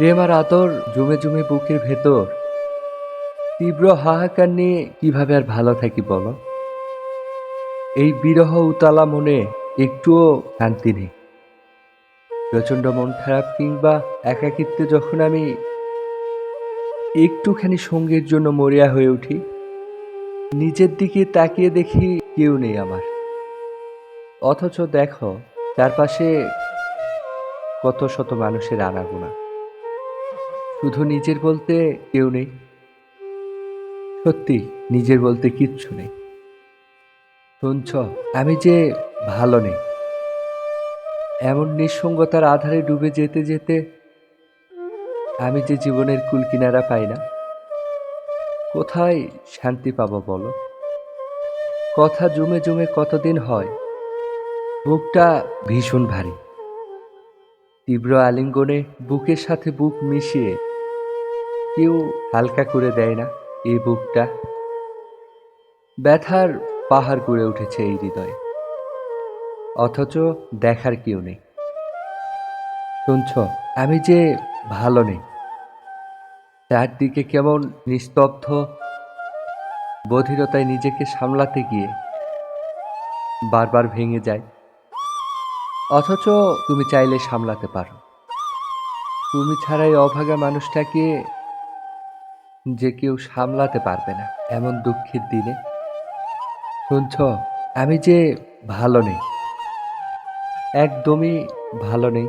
প্রেম আর আদর জমে জমে বুকের ভেতর। তীব্র হাহাকার নিয়ে কীভাবে আর ভালো থাকি বলো? এই বিরহ উতালা মনে একটুও শান্তি নেই। প্রচণ্ড মন খারাপ কিংবা একাকিত্বে যখন আমি একটুখানি সঙ্গীর জন্য মরিয়া হয়ে উঠি, নিজের দিকে তাকিয়ে দেখি কেউ নেই আমার। অথচ দেখো, চারপাশে কত শত মানুষের আনাগোনা। শুধু নিজের বলতে কেউ নেই। সত্যি, নিজের বলতে কিচ্ছু নেই। শুনছ, আমি যে ভালো নেই। এমন নিঃসঙ্গতার আধারে ডুবে যেতে যেতে আমি যে জীবনের কুল কিনারা পাই না। কোথায় শান্তি পাবো বলো? কথা জমে জমে কতদিন হয়? বুকটা ভীষণ ভারী। তীব্র আলিঙ্গনে বুকের সাথে বুক মিশিয়ে কেউ হালকা করে দেয় না এই বুকটা। ব্যথার পাহাড় গড়ে উঠেছে এই হৃদয়ে। অথচ দেখার কেউ নেই। শুনছ, আমি যে ভালো নেই। চারদিকে কেমন নিস্তব্ধ। বধিরতায় নিজেকে সামলাতে গিয়ে বারবার ভেঙে যায়। অথচ তুমি চাইলে সামলাতে পারো। তুমি ছাড়াই অভাগা মানুষটাকে যে কেউ সামলাতে পারবে না এমন দুঃখের দিনে। শুনছ, আমি যে ভালো নেই, একদমই ভালো নেই।